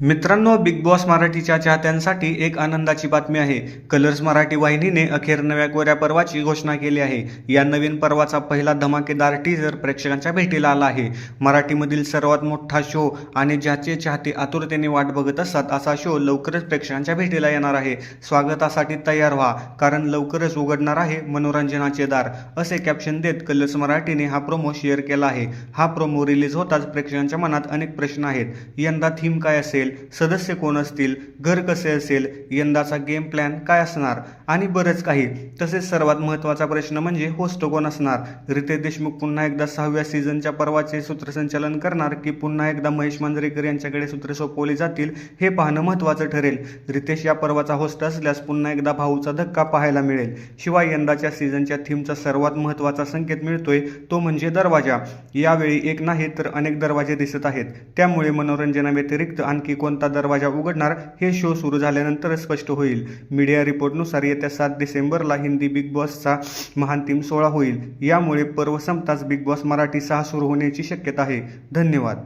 मित्रांनो big boss मराठीच्या चाहत्यांसाठी एक आनंदाची बातमी आहे. कलर्स मराठी वाहिनीने अखेर नव्या कोऱ्या पर्वाची घोषणा केली आहे. या नवीन पर्वाचा पहिला धमाकेदार टीजर प्रेक्षकांच्या भेटीला आला आहे. मराठीमधील सर्वात मोठा शो आणि ज्याचे चाहते आतुरतेने वाट बघत असतात असा शो लवकरच प्रेक्षकांच्या भेटीला येणार आहे. स्वागतासाठी तयार व्हा कारण लवकरच उघडणार आहे मनोरंजनाचे दार असे कॅप्शन देत कलर्स मराठीने हा प्रोमो शेअर केला आहे. हा प्रोमो रिलीज होताच प्रेक्षकांच्या मनात अनेक प्रश्न आहेत. यंदा थीम काय असेल? सदस्य कोण असतील घर कसे असेल यंदाचा गेम प्लॅन काय असणार आणि बरंच काही. तसेच सर्वात महत्त्वाचा प्रश्न म्हणजे होस्ट कोण असणार? रितेश देशमुख पुन्हा एकदा सहाव्या सीझनच्या पर्वाचे सूत्रसंचालन करणार की पुन्हा एकदा महेश मांजरेकर यांच्याकडे सूत्र सोपवली जातील हे पाहणं महत्त्वाचं ठरेल. रितेश या पर्वाचा होस्ट असल्यास पुन्हा एकदा भाऊचा धक्का पाहायला मिळेल. शिवाय यंदाच्या सीझनच्या थीमचा सर्वात महत्त्वाचा संकेत मिळतोय तो म्हणजे दरवाजा. यावेळी एक नाही तर अनेक दरवाजे दिसत आहेत. त्यामुळे मनोरंजनाव्यतिरिक्त आणखी कोणता दरवाजा उघडणार हे शो सुरू झाल्यानंतर स्पष्ट होईल. मीडिया रिपोर्टनुसार येत्या सात डिसेंबरला हिंदी बिग बॉसचा महांतिम सोहळा होईल. यामुळे पर्व संपताच बिग बॉस मराठी सहा सुरू होण्याची शक्यता आहे. धन्यवाद.